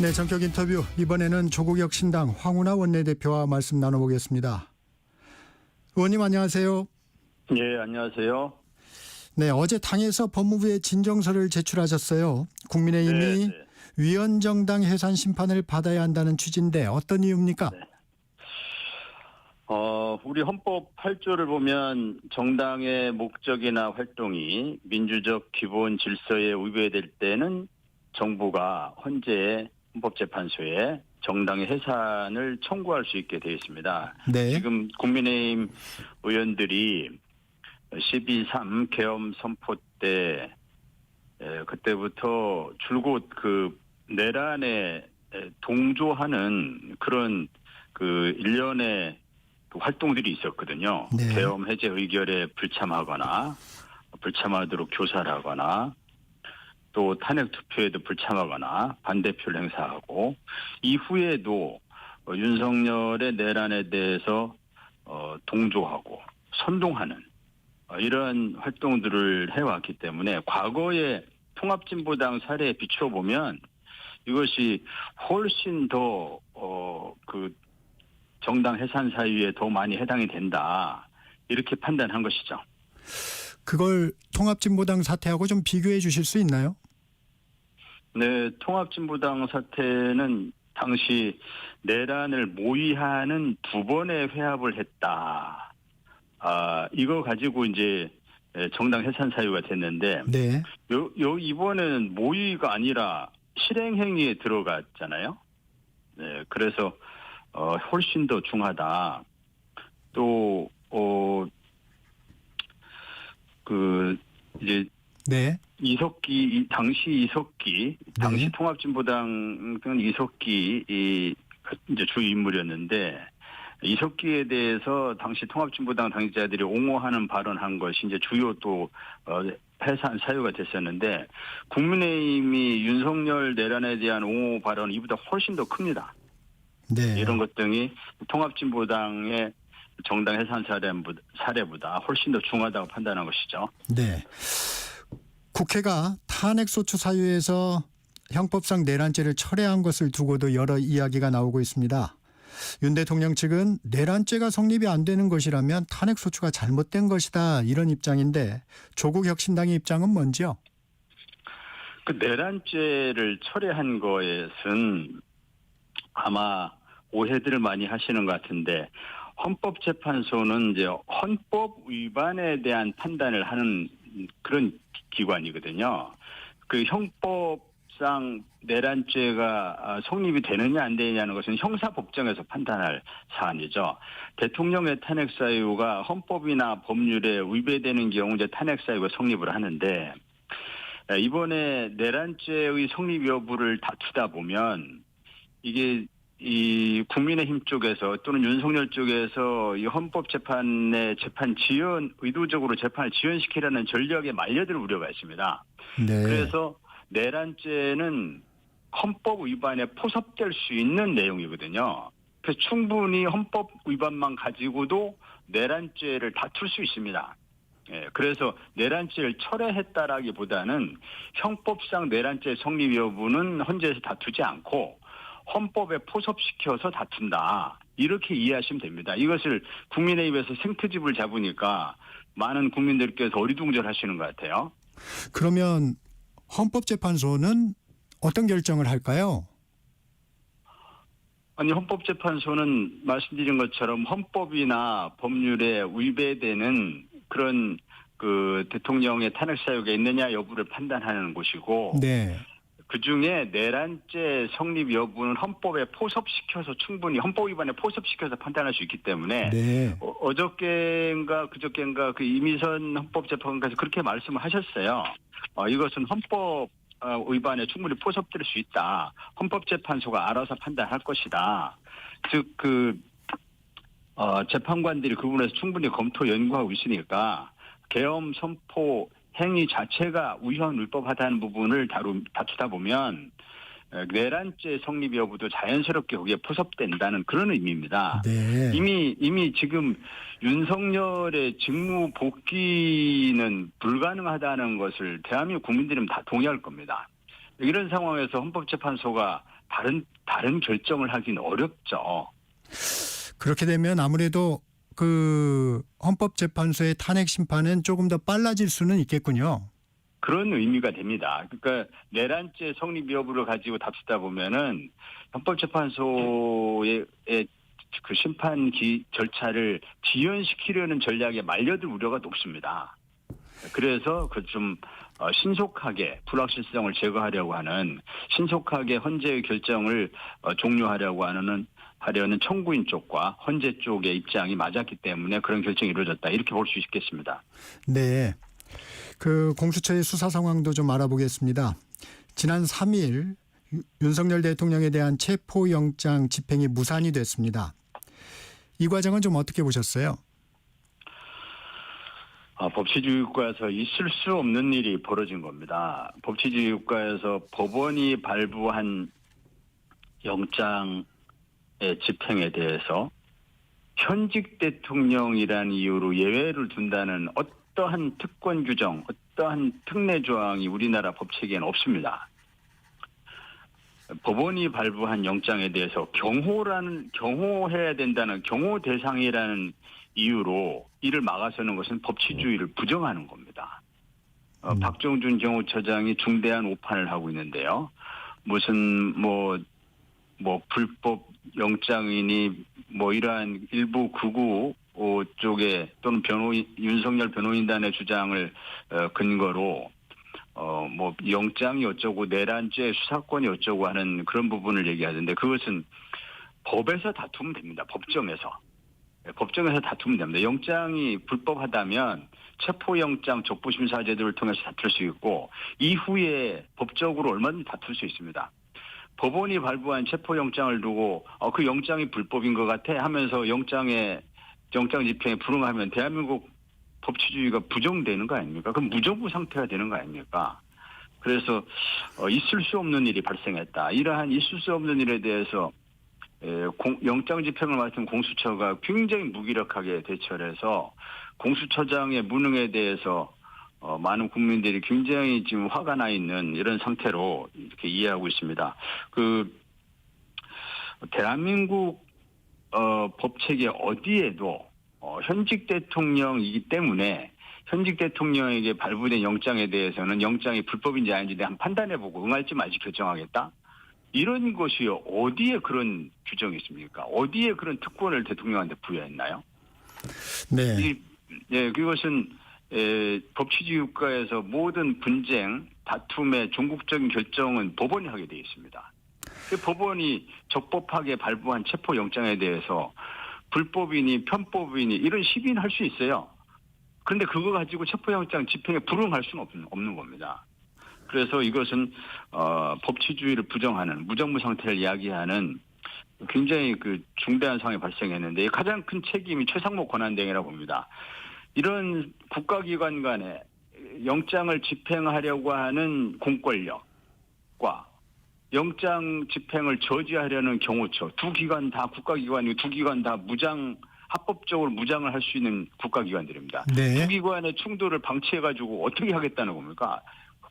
네, 전격 인터뷰 이번에는 조국혁 신당 황운하 원내대표와 말씀 나눠보겠습니다. 의원님 안녕하세요. 예, 안녕하세요. 네, 어제 당에서 법무부에 진정서를 제출하셨어요. 국민의힘이 네, 네. 위헌정당 해산 심판을 받아야 한다는 취지인데 어떤 이유입니까? 네. 어, 우리 헌법 8조를 보면 정당의 목적이나 활동이 민주적 기본 질서에 위배될 때는 정부가 헌재 헌법재판소에 정당의 해산을 청구할 수 있게 되어 있습니다. 네. 지금 국민의힘 의원들이 12.3 계엄 선포 때 에, 그때부터 줄곧 그 내란에 에, 동조하는 그런 그 일련의 그 활동들이 있었거든요. 네. 계엄 해제 의결에 불참하거나 불참하도록 교사를 하거나 또 탄핵 투표에도 불참하거나 반대표를 행사하고 이후에도 어, 윤석열의 내란에 대해서 어, 동조하고 선동하는 어, 이런 활동들을 해왔기 때문에 과거의 통합진보당 사례에 비추어 보면 이것이 훨씬 더어그 정당 해산 사유에 더 많이 해당이 된다 이렇게 판단한 것이죠. 그걸 통합진보당 사태하고 좀 비교해 주실 수 있나요? 네, 통합진보당 사태는 당시 내란을 모의하는 두 번의 회합을 했다. 아, 이거 가지고 이제 정당 해산 사유가 됐는데, 네. 요, 요, 이번에는 모의가 아니라 실행행위에 들어갔잖아요. 네, 그래서, 어, 훨씬 더 중하다. 또, 어, 그, 이제 네. 이석기 이- 당시 이석기 당시 네. 통합진보당 은 이석기 이 이제 주 인물이었는데 이석기에 대해서 당시 통합진보당 당직자들이 옹호하는 발언한 것이 이제 주요 또 어, 해산 사유가 됐었는데 국민의힘이 윤석열 내란에 대한 옹호 발언 이보다 훨씬 더 큽니다. 네. 이런 것 등이 통합진보당의 정당 해산 사례보다, 사례보다 훨씬 더 중하다고 판단한 것이죠. 네. 국회가 탄핵소추 사유에서 형법상 내란죄를 철회한 것을 두고도 여러 이야기가 나오고 있습니다. 윤 대통령 측은 내란죄가 성립이 안 되는 것이라면 탄핵소추가 잘못된 것이다 이런 입장인데 조국 혁신당의 입장은 뭔지요? 그 내란죄를 철회한 것은 아마 오해들을 많이 하시는 것 같은데 헌법재판소는 이제 헌법 위반에 대한 판단을 하는 그런 기관이거든요. 그 형법상 내란죄가 아, 성립이 되느냐 안 되느냐는 것은 형사법정에서 판단할 사안이죠. 대통령의 탄핵 사유가 헌법이나 법률에 위배되는 경우 이제 탄핵 사유가 성립을 하는데 에, 이번에 내란죄의 성립 여부를 다투다 보면 이게 이 국민의힘 쪽에서 또는 윤석열 쪽에서 이 헌법재판의 재판 지연 의도적으로 재판을 지연시키려는 전략에 말려들 우려가 있습니다. 네. 그래서 내란죄는 헌법 위반에 포섭될 수 있는 내용이거든요. 그래서 충분히 헌법 위반만 가지고도 내란죄를 다툴 수 있습니다. 예, 그래서 내란죄를 철회했다라기보다는 형법상 내란죄 성립 여부는 헌재에서 다투지 않고 헌법에 포섭시켜서 다툰다. 이렇게 이해하시면 됩니다. 이것을 국민의힘에서 생트집을 잡으니까 많은 국민들께서 어리둥절 하시는 것 같아요. 그러면 헌법재판소는 어떤 결정을 할까요? 아니 헌법재판소는 말씀드린 것처럼 헌법이나 법률에 위배되는 그런 그 대통령의 탄핵 사유가 있느냐 여부를 판단하는 곳이고 네. 그 중에 내란죄 성립 여부는 헌법에 포섭시켜서 충분히 헌법 위반에 포섭시켜서 판단할 수 있기 때문에 네. 어, 어저께인가 그저께인가 그 이미선 헌법재판관께서 그렇게 말씀을 하셨어요. 어, 이것은 헌법 어, 위반에 충분히 포섭될 수 있다. 헌법재판소가 알아서 판단할 것이다. 즉, 그, 어, 재판관들이 그 부분에서 충분히 검토 연구하고 있으니까 계엄 선포 행위 자체가 위헌 불법하다는 부분을 다루, 다투다 보면 에, 내란죄 성립 여부도 자연스럽게 거기에 포섭된다는 그런 의미입니다. 네. 이미 이미 지금 윤석열의 직무 복귀는 불가능하다는 것을 대한민국 국민들은 다 동의할 겁니다. 이런 상황에서 헌법재판소가 다른 다른 결정을 하기는 어렵죠. 그렇게 되면 아무래도 그 헌법재판소의 탄핵 심판은 조금 더 빨라질 수는 있겠군요. 그런 의미가 됩니다. 그러니까 내란죄 성립 여부를 가지고 다투다 보면은 헌법재판소의 그 심판 기 절차를 지연시키려는 전략에 말려들 우려가 높습니다. 그래서 그좀 어, 신속하게 불확실성을 제거하려고 하는 신속하게 헌재의 결정을 어, 종료하려고 하는 하려는 청구인 쪽과 헌재 쪽의 입장이 맞았기 때문에 그런 결정이 이루어졌다 이렇게 볼 수 있겠습니다. 네. 그 공수처의 수사 상황도 좀 알아보겠습니다. 지난 3일 유- 윤석열 대통령에 대한 체포영장 집행이 무산이 됐습니다. 이 과정은 좀 어떻게 보셨어요? 아, 법치주의 국가에서 있을 수 없는 일이 벌어진 겁니다. 법치주의 국가에서 법원이 발부한 영장의 집행에 대해서 현직 대통령이라는 이유로 예외를 둔다는 어떠한 특권 규정, 어떠한 특례 조항이 우리나라 법체계에는 없습니다. 법원이 발부한 영장에 대해서 경호라는 경호해야 된다는 경호 대상이라는 이유로 이를 막아서는 것은 법치주의를 부정하는 겁니다. 어, 음. 박정준 경호처장이 중대한 오판을 하고 있는데요. 무슨 뭐, 뭐 불법 영장이니 뭐 이러한 일부 극우 어, 쪽에 또는 변호인 윤석열 변호인단의 주장을 어, 근거로 어 뭐 영장이 어쩌고 내란죄 수사권이 어쩌고 하는 그런 부분을 얘기하던데 그것은 법에서 다투면 됩니다. 법정에서 네, 법정에서 다투면 됩니다. 영장이 불법하다면 체포영장 적부심사 제도를 통해서 다툴 수 있고 이후에 법적으로 얼마든지 다툴 수 있습니다. 법원이 발부한 체포영장을 두고 어, 그 영장이 불법인 것 같아 하면서 영장에 영장 집행에 불응하면 대한민국 법치주의가 부정되는 거 아닙니까? 그럼 무정부 상태가 되는 거 아닙니까? 그래서 어, 있을 수 없는 일이 발생했다. 이러한 있을 수 없는 일에 대해서 에, 공- 영장 집행을 맡은 공수처가 굉장히 무기력하게 대처를 해서 공수처장의 무능에 대해서 어, 많은 국민들이 굉장히 지금 화가 나 있는 이런 상태로 이렇게 이해하고 있습니다. 그 대한민국 어, 법체계 어디에도 어, 현직 대통령이기 때문에 현직 대통령에게 발부된 영장에 대해서는 영장이 불법인지 아닌지 대한 판단해보고 응할지 말지 결정하겠다. 이런 것이 어디에 그런 규정이 있습니까? 어디에 그런 특권을 대통령한테 부여했나요? 네. 이, 예, 그것은 에, 법치주의 국가에서 모든 분쟁, 다툼의 종국적인 결정은 법원이 하게 되어 있습니다. 그 법원이 적법하게 발부한 체포 영장에 대해서 불법이니 편법이니 이런 시비는 할 수 있어요. 그런데 그거 가지고 체포영장 집행에 불응할 수는 없는, 없는 겁니다. 그래서 이것은 어, 법치주의를 부정하는 무정부 상태를 이야기하는 굉장히 그 중대한 상황이 발생했는데 가장 큰 책임이 최상목 권한대행이라고 봅니다. 이런 국가기관 간에 영장을 집행하려고 하는 공권력과 영장 집행을 저지하려는 경호처 두 기관 다 국가기관이고 두 기관 다 무장 합법적으로 무장을 할 수 있는 국가기관들입니다. 네. 두 기관의 충돌을 방치해가지고 어떻게 하겠다는 겁니까?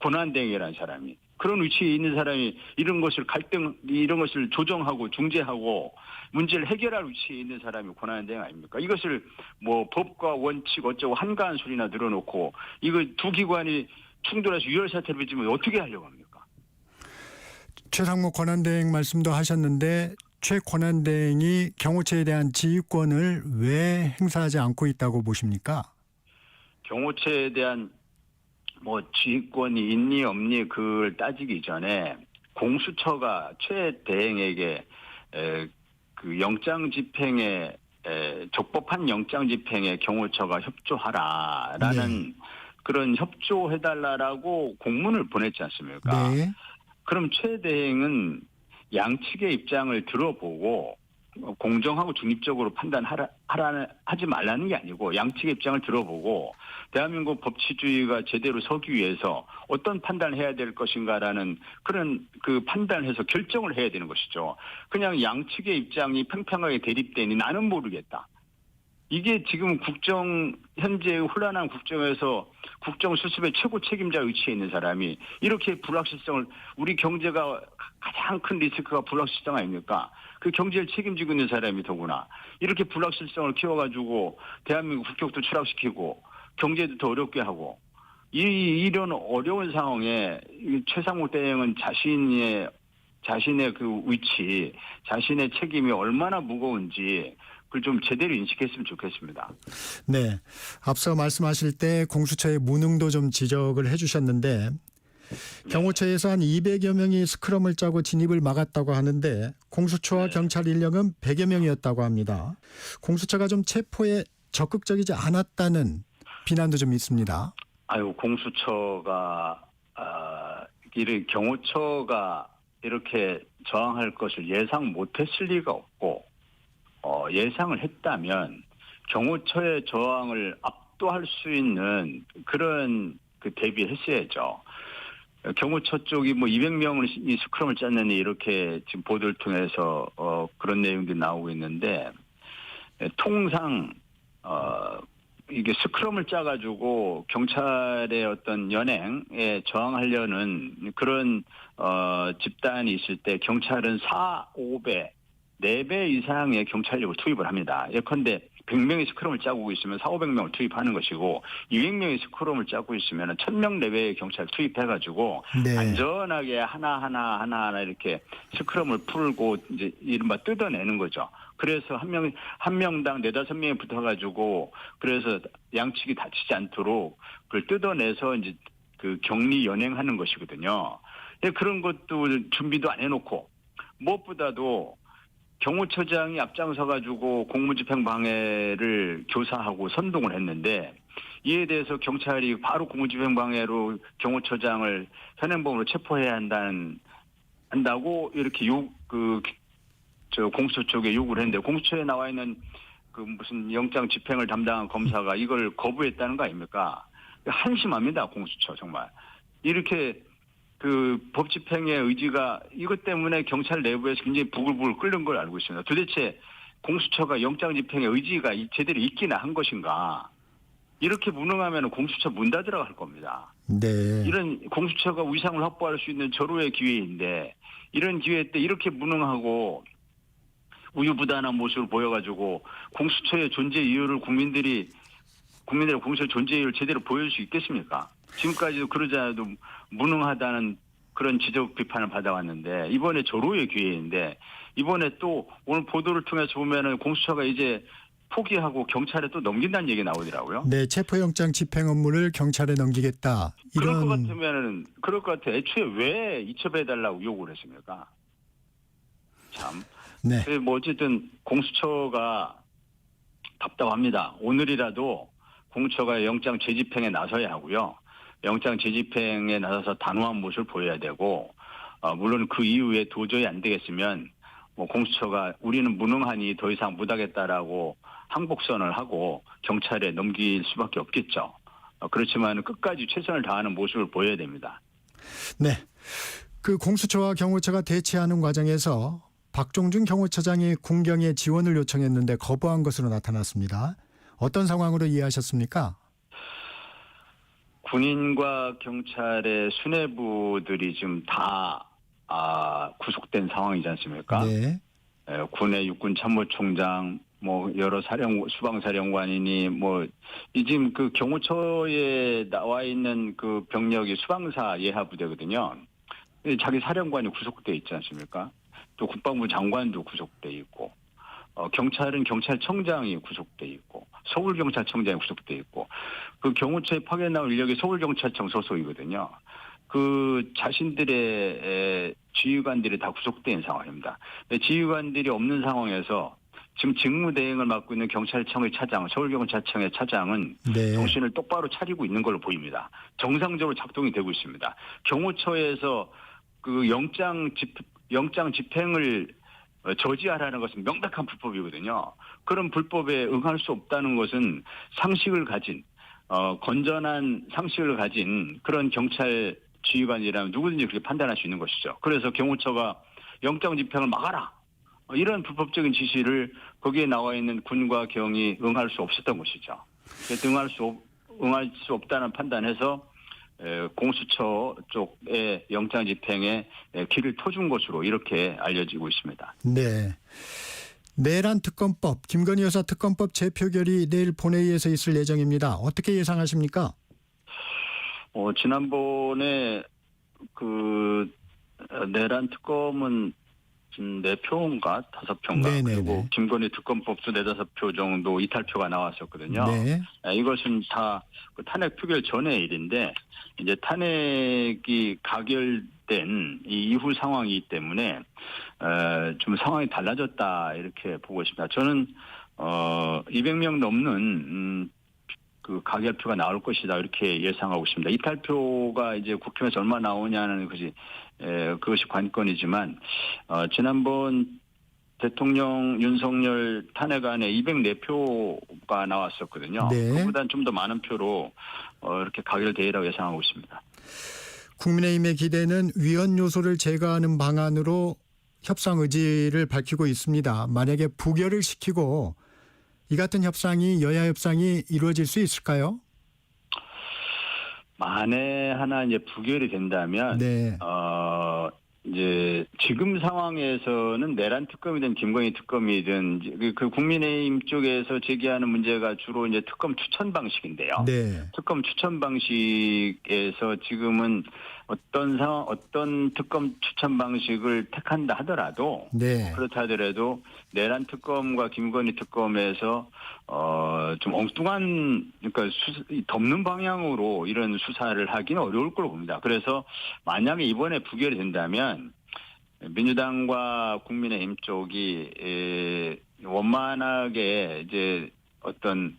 고난대행이라는 사람이 그런 위치에 있는 사람이 이런 것을 갈등 이런 것을 조정하고 중재하고 문제를 해결할 위치에 있는 사람이 고난대행 아닙니까? 이것을 뭐 법과 원칙 어쩌고 한가한 소리나 늘어놓고 이거 두 기관이 충돌해서 유혈 사태를 빚으면 어떻게 하려고 합니까? 최상목 권한대행 말씀도 하셨는데 최 권한대행이 경호처에 대한 지휘권을 왜 행사하지 않고 있다고 보십니까? 경호처에 대한 뭐 지휘권이 있니 없니 그걸 따지기 전에 공수처가 최 대행에게 에, 그 영장 집행에 에, 적법한 영장 집행에 경호처가 협조하라라는 그런 협조해달라라고 공문을 보냈지 않습니까? 네. 그럼 최 대행은 양측의 입장을 들어보고 어, 공정하고 중립적으로 판단하라 하라, 하지 말라는 게 아니고 양측의 입장을 들어보고 대한민국 법치주의가 제대로 서기 위해서 어떤 판단을 해야 될 것인가라는 그런 그 판단해서 결정을 해야 되는 것이죠. 그냥 양측의 입장이 팽팽하게 대립되니 나는 모르겠다. 이게 지금 국정 현재 혼란한 국정에서 국정 수습의 최고 책임자 위치에 있는 사람이 이렇게 불확실성을 우리 경제가 가장 큰 리스크가 불확실성 아닙니까? 그 경제를 책임지고 있는 사람이 더구나 이렇게 불확실성을 키워가지고 대한민국 국격도 추락시키고 경제도 더 어렵게 하고 이 이런 어려운 상황에 이 최상무 대행은 자신의 자신의 그 위치, 자신의 책임이 얼마나 무거운지 그걸 좀 제대로 인식했으면 좋겠습니다. 네. 앞서 말씀하실 때 공수처의 무능도 좀 지적을 해 주셨는데 경호처에서 한 200여 명이 스크럼을 짜고 진입을 막았다고 하는데 공수처와 네. 경찰 인력은 100여 명이었다고 합니다. 공수처가 좀 체포에 적극적이지 않았다는 비난도 좀 있습니다. 아유 공수처가 아, 이를 경호처가 이렇게 저항할 것을 예상 못했을 리가 없고 어, 예상을 했다면 경호처의 저항을 압도할 수 있는 그런 그 대비했어야죠. 경호처 쪽이 뭐 200명을 이 스크럼을 짰느니 이렇게 지금 보도를 통해서 어, 그런 내용들이 나오고 있는데 예, 통상 어, 이게 스크럼을 짜가지고 경찰의 어떤 연행에 저항하려는 그런 어, 집단이 있을 때 경찰은 4, 5배, 4배 이상의 경찰력을 투입을 합니다. 예컨대 100명이 스크럼을 짜고 있으면 4, 500명을 투입하는 것이고 200명이 스크럼을 짜고 있으면 1000명 레벨의 경찰 투입해가지고 네. 안전하게 하나하나 하나하나 이렇게 스크럼을 풀고 이제 이른바 뜯어내는 거죠. 그래서 한 명, 한 명당 네다섯 명이 붙어가지고 그래서 양측이 다치지 않도록 그걸 뜯어내서 이제 그 격리 연행하는 것이거든요. 예, 그런 것도 준비도 안 해놓고 무엇보다도 경호처장이 앞장서가지고 공무집행 방해를 교사하고 선동을 했는데 이에 대해서 경찰이 바로 공무집행 방해로 경호처장을 현행범으로 체포해야 한다는 한다고 이렇게 욕그 저 공수처 쪽에 요구를 했는데 공수처에 나와 있는 그 무슨 영장 집행을 담당한 검사가 이걸 거부했다는 거 아닙니까? 한심합니다 공수처 정말 이렇게 그 법 집행의 의지가 이것 때문에 경찰 내부에서 굉장히 부글부글 끓는 걸 알고 있습니다. 도대체 공수처가 영장 집행의 의지가 이- 제대로 있기나 한 것인가? 이렇게 무능하면 공수처 문 닫으라고 할 겁니다. 네. 이런 공수처가 위상을 확보할 수 있는 절호의 기회인데 이런 기회 때 이렇게 무능하고 우유부단한 모습을 보여가지고 공수처의 존재 이유를 국민들이 국민들의 공수처 존재 이유를 제대로 보여줄 수 있겠습니까? 지금까지도 그러지 않아도 무능하다는 그런 지적 비판을 받아왔는데 이번에 절호의 기회인데 이번에 또 오늘 보도를 통해서 보면은 공수처가 이제 포기하고 경찰에 또 넘긴다는 얘기 나오더라고요. 네, 체포영장 집행 업무를 경찰에 넘기겠다. 그럴 것 이런 같으면은 그럴 것 같아. 애초에 왜 이첩해달라고 요구를 했습니까? 참. 네. 그뭐 어쨌든 공수처가 답답합니다. 오늘이라도 공수처가 영장 재집행에 나서야 하고요. 영장 재집행에 나서서 단호한 모습을 보여야 되고 어, 물론 그 이후에 도저히 안 되겠으면 뭐 공수처가 우리는 무능하니 더 이상 못하겠다라고 항복선을 하고 경찰에 넘길 수밖에 없겠죠. 어, 그렇지만 끝까지 최선을 다하는 모습을 보여야 됩니다. 네. 그 공수처와 경호처가 대치하는 과정에서 박종준 경호처장이 군경에 지원을 요청했는데 거부한 것으로 나타났습니다. 어떤 상황으로 이해하셨습니까? 군인과 경찰의 수뇌부들이 지금 다 아, 구속된 상황이지 않습니까? 네. 에, 군의 육군 참모총장, 뭐 여러 사령 수방사령관이니 뭐 이 지금 그 경호처에 나와 있는 그 병력이 수방사 예하 부대거든요. 이 자기 사령관이 구속돼 있지 않습니까? 또 국방부 장관도 구속돼 있고, 어, 경찰은 경찰청장이 구속돼 있고, 서울경찰청장이 구속돼 있고, 그 경호처에 파견 나온 인력이 서울경찰청 소속이거든요. 그 자신들의 에, 지휘관들이 다 구속된 상황입니다. 지휘관들이 없는 상황에서 지금 직무대행을 맡고 있는 경찰청의 차장, 서울경찰청의 차장은 네. 정신을 똑바로 차리고 있는 걸로 보입니다. 정상적으로 작동이 되고 있습니다. 경호처에서 그 영장 집 영장 집행을 어, 저지하라는 것은 명백한 불법이거든요. 그런 불법에 응할 수 없다는 것은 상식을 가진 어, 건전한 상식을 가진 그런 경찰 지휘관이라면 누구든지 그렇게 판단할 수 있는 것이죠. 그래서 경호처가 영장 집행을 막아라. 어, 이런 불법적인 지시를 거기에 나와 있는 군과 경이 응할 수 없었던 것이죠. 응할 수 없, 응할 수 없다는 판단해서 에, 공수처 쪽의 영장 집행에 에, 길을 터준 것으로 이렇게 알려지고 있습니다. 네. 내란 특검법, 김건희 여사 특검법 재표결이 내일 본회의에서 있을 예정입니다. 어떻게 예상하십니까? 어, 지난번에 그 어, 내란 특검은 지금 네 표인가 다섯 표인가 네네네. 그리고 김건희 특검법도 네다섯 표 정도 이탈표가 나왔었거든요. 네. 아, 이것은 다그 탄핵 표결 전의 일인데 이제 탄핵이 가결된 이 이후 상황이기 때문에 어, 좀 상황이 달라졌다 이렇게 보고 있습니다. 저는 어 200명 넘는 음, 그 가결표가 나올 것이다 이렇게 예상하고 있습니다. 이탈표가 이제 국회에서 얼마 나오냐는 것이 에, 그것이 관건이지만 어, 지난번 대통령 윤석열 탄핵안에 204표가 나왔었거든요. 네. 그보다는 좀 더 많은 표로 어, 이렇게 가결되리라고 예상하고 있습니다. 국민의힘의 기대는 위헌 요소를 제거하는 방안으로 협상 의지를 밝히고 있습니다. 만약에 부결을 시키고 이 같은 협상이 여야 협상이 이루어질 수 있을까요? 만에 하나 이제 부결이 된다면 네. 어, 이제 지금 상황에서는 내란 특검이든 김건희 특검이든 그- 그 국민의힘 쪽에서 제기하는 문제가 주로 이제 특검 추천 방식인데요. 네. 특검 추천 방식에서 지금은 어떤 상황, 어떤 특검 추천 방식을 택한다 하더라도 네. 그렇다 하더라도 내란 특검과 김건희 특검에서 어 좀 엉뚱한 그러니까 수, 이 덮는 방향으로 이런 수사를 하기는 어려울 걸로 봅니다. 그래서 만약에 이번에 부결이 된다면 민주당과 국민의힘 쪽이 에, 원만하게 이제 어떤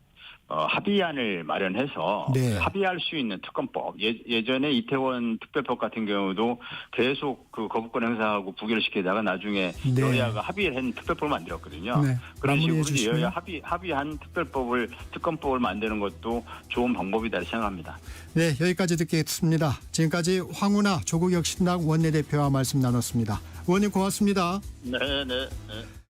어, 합의안을 마련해서 네. 합의할 수 있는 특검법 예, 예전에 이태원 특별법 같은 경우도 계속 그 거부권 행사하고 부결시키다가 나중에 네. 여야가 합의를 한 특별법을 만들었거든요. 네. 그런 식으로. 여야 합의 합의한 특별법을 특검법을 만드는 것도 좋은 방법이다 생각합니다. 네, 여기까지 듣겠습니다. 지금까지 황운하 조국혁 신당 원내대표와 말씀 나눴습니다. 의원님 고맙습니다. 네, 네. 네.